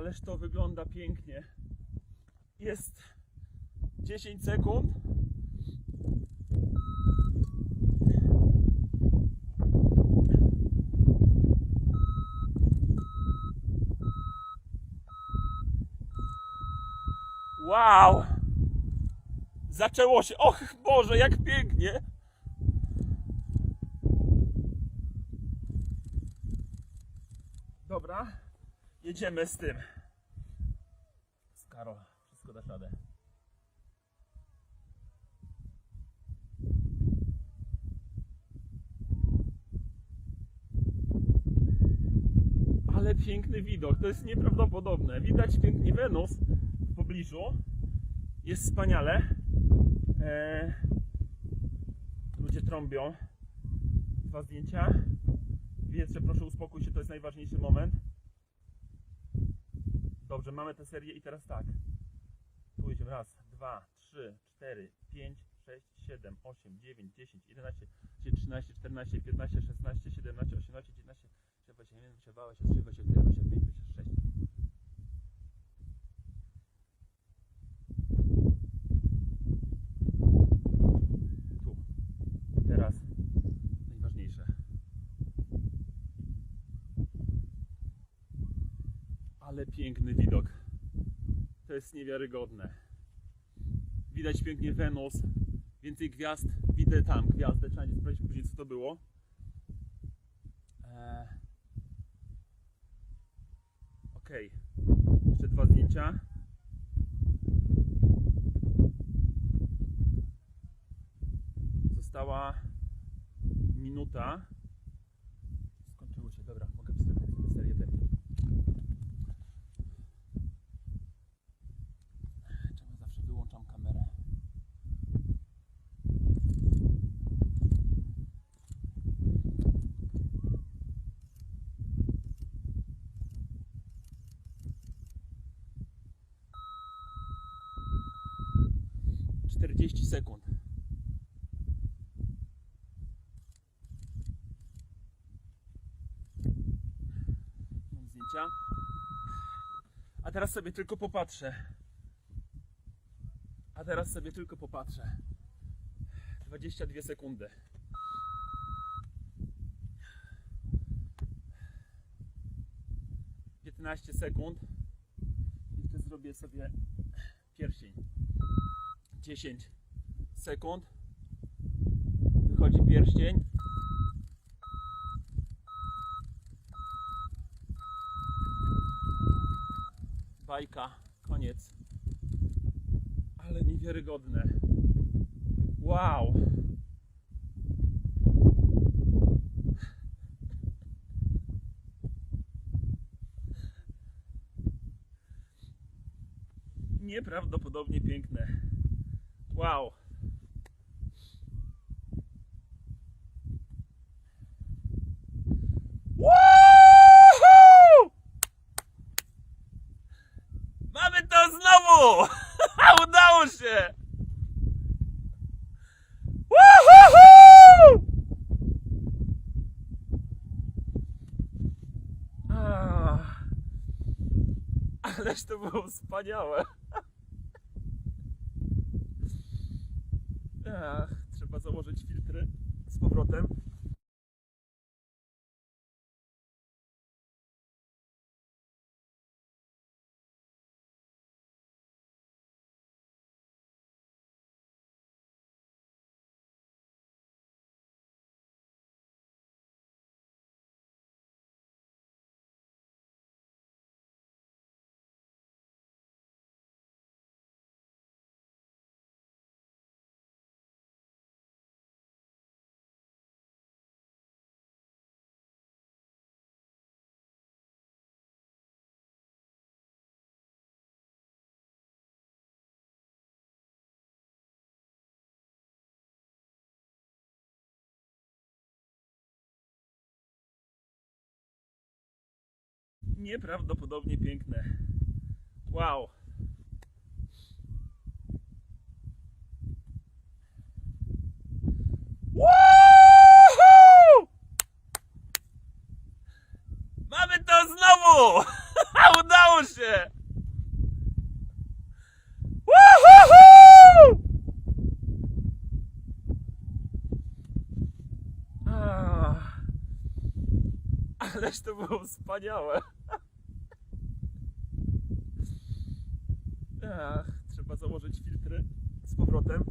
Ależ to wygląda pięknie. Jest 10 sekund. Wow! Zaczęło się. Och Boże, jak pięknie! Dobra, jedziemy z tym. Z Karol, wszystko dasz radę. Ale piękny widok, to jest nieprawdopodobne. Widać pięknie Wenus w pobliżu. Jest wspaniale. Eee, ludzie trąbią. Dwa zdjęcia. Wietrze, proszę uspokój się, to jest najważniejszy moment. Dobrze, mamy tę serię i teraz tak. Tu idziemy. Raz, dwa, trzy, cztery, pięć, sześć, siedem, osiem, dziewięć, dziesięć, jedenaście, trzynaście, czternaście, piętnaście, szesnaście, siedemnaście, osiemnaście, dziewiętnaście, dwadzieścia jeden, dwadzieścia dwa, dwadzieścia trzy, dwadzieścia cztery, dwadzieścia. Tu. Teraz najważniejsze. Ale piękny widok. To jest niewiarygodne. Widać pięknie Wenus, więcej gwiazd. Widzę tam gwiazdę, trzeba nie sprawdzić później co to było. Eee. Okej, jeszcze dwa zdjęcia. Została minuta. 40 sekund. Mam zdjęcia. A teraz sobie tylko popatrzę. A teraz sobie tylko popatrzę. 22 sekundy. Piętnaście sekund. Jeszcze zrobię sobie pierścień. 10 sekund. Wychodzi pierścień. Bajka, koniec. Ale niewiarygodne. Wow. Nieprawdopodobnie piękne. Wow. Woohoo! Mamy to znowu! Udało się! Woohoo! Ah. Ależ to było wspaniałe. Trzeba założyć filtry z powrotem. Nieprawdopodobnie piękne. Wow. Woohoo! Mamy to znowu! Udało się! Woohoo! Ah. Ależ to było wspaniałe. Ach, trzeba założyć filtry z powrotem.